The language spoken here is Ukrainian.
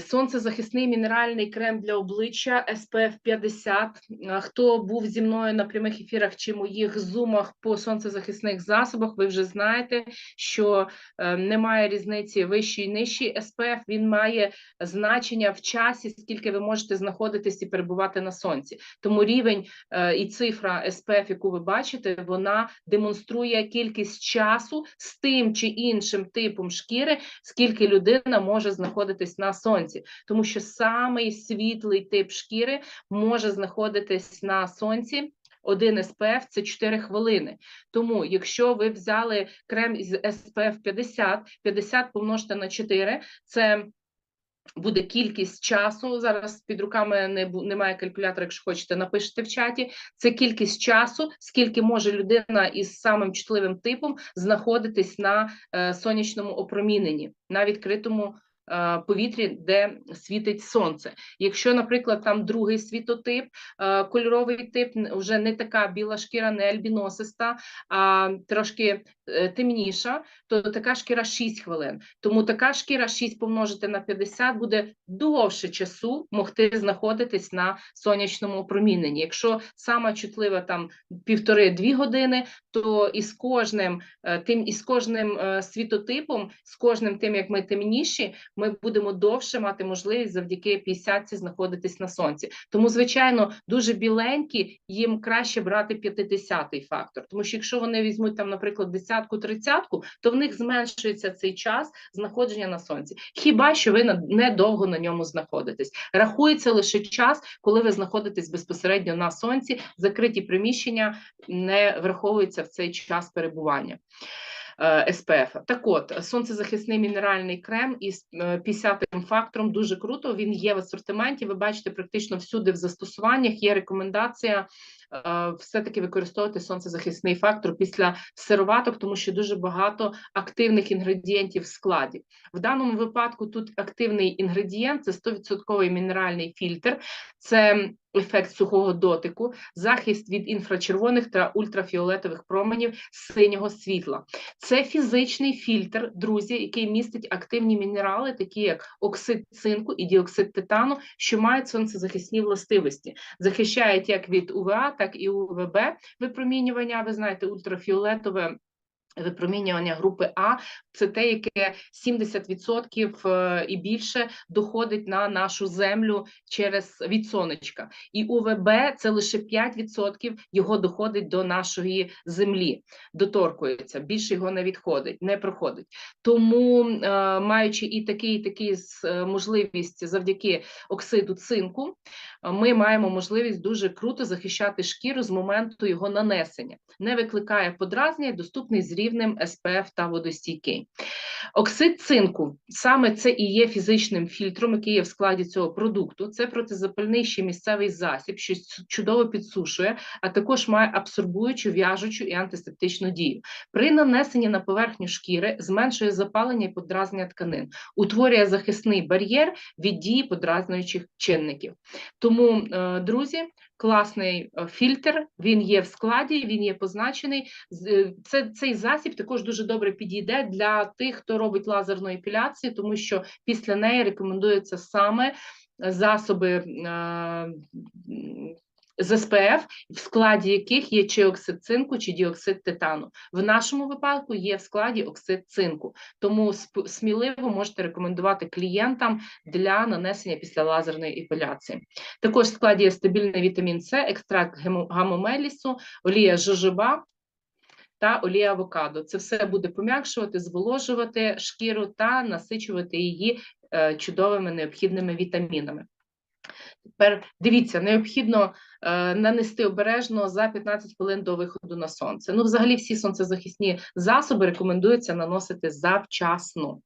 Сонцезахисний мінеральний крем для обличчя SPF 50. А, Хто був зі мною на прямих ефірах чи моїх зумах по сонцезахисних засобах, ви вже знаєте, що е, немає різниці вищий і нижчий SPF. Він має значення в часі, скільки ви можете знаходитись і перебувати на сонці. Тому рівень е, і цифра SPF, яку ви бачите, вона демонструє кількість часу з тим чи іншим типом шкіри, скільки людина може знаходитись на сонці, тому що самий світлий тип шкіри може знаходитись на сонці. Один SPF – це 4 хвилини. Тому, якщо ви взяли крем із SPF 50, 50 помножте на 4, це буде кількість часу. Зараз під руками не немає калькулятора, якщо хочете, напишете в чаті. Це кількість часу, скільки може людина із самим чутливим типом знаходитись на е, сонячному опроміненні, на відкритому повітрі, де світить сонце. Якщо, наприклад, там другий світотип, е, кольоровий тип, вже не така біла шкіра, не альбіносиста, а трошки е, темніша, то така шкіра 6 хвилин. Тому така шкіра 6 помножити на 50 буде довше часу могти знаходитись на сонячному опроміненні. Якщо сама чутлива там півтори-дві години, то із кожним е, тим із кожним е, світотипом, з кожним тим, як ми темніші, ми будемо довше мати можливість завдяки 50 знаходитись на сонці. Тому, звичайно, дуже біленькі їм краще брати 50-й фактор. Тому що якщо вони візьмуть там, наприклад, десятку, тридцятку, то в них зменшується цей час знаходження на сонці. Хіба що ви недовго на ньому знаходитесь? Рахується лише час, коли ви знаходитесь безпосередньо на сонці, закриті приміщення не враховуються в цей час перебування. Е, SPF. Так от, сонцезахисний мінеральний крем із е, 50-м фактором дуже круто. Він є в асортименті. Ви бачите, практично всюди в застосуваннях є рекомендація е, все-таки використовувати сонцезахисний фактор після сироваток, тому що дуже багато активних інгредієнтів в складі. В даному випадку тут активний інгредієнт це 100% мінеральний фільтр, це ефект сухого дотику, захист від інфрачервоних та ультрафіолетових променів синього світла. Це фізичний фільтр, друзі, який містить активні мінерали, такі як оксид цинку і діоксид титану, що мають сонцезахисні властивості, захищають як від УВА, так і УВБ випромінювання. Ви знаєте, ультрафіолетове. Випромінювання групи А це те, яке 70% е, і більше доходить на нашу землю через від сонечка. І УВБ це лише 5% його доходить до нашої землі, доторкується, більше його не відходить, не проходить. Тому, е, маючи і такий, і такий е, можливість завдяки оксиду цинку, ми маємо можливість дуже круто захищати шкіру з моменту його нанесення, не викликає подразнення, доступний з рівнем SPF та водостійкий. Оксид цинку саме це і є фізичним фільтром, який є в складі цього продукту. Це протизапальний місцевий засіб, що чудово підсушує, а також має абсорбуючу, в'яжучу і антисептичну дію. При нанесенні на поверхню шкіри зменшує запалення і подразнення тканин, утворює захисний бар'єр від дії подразнюючих чинників. Тому, е, друзі, класний е, фільтр, він є в складі, він є позначений. Е, Це, цей засіб також дуже добре підійде для тих, хто робить лазерну епіляцію, тому що після неї рекомендуються саме засоби е, м, з СПФ, в складі яких є чи оксид цинку, чи діоксид титану. В нашому випадку є в складі оксид цинку, тому сміливо можете рекомендувати клієнтам для нанесення після лазерної епіляції. Також в складі є стабільний вітамін С, екстракт гамомелісу, олія жожоба та олія авокадо. Це все буде пом'якшувати, зволожувати шкіру та насичувати її е, чудовими необхідними вітамінами. Тепер дивіться, необхідно нанести обережно за 15 хвилин до виходу на сонце. Ну, взагалі, всі сонцезахисні засоби рекомендується наносити завчасно.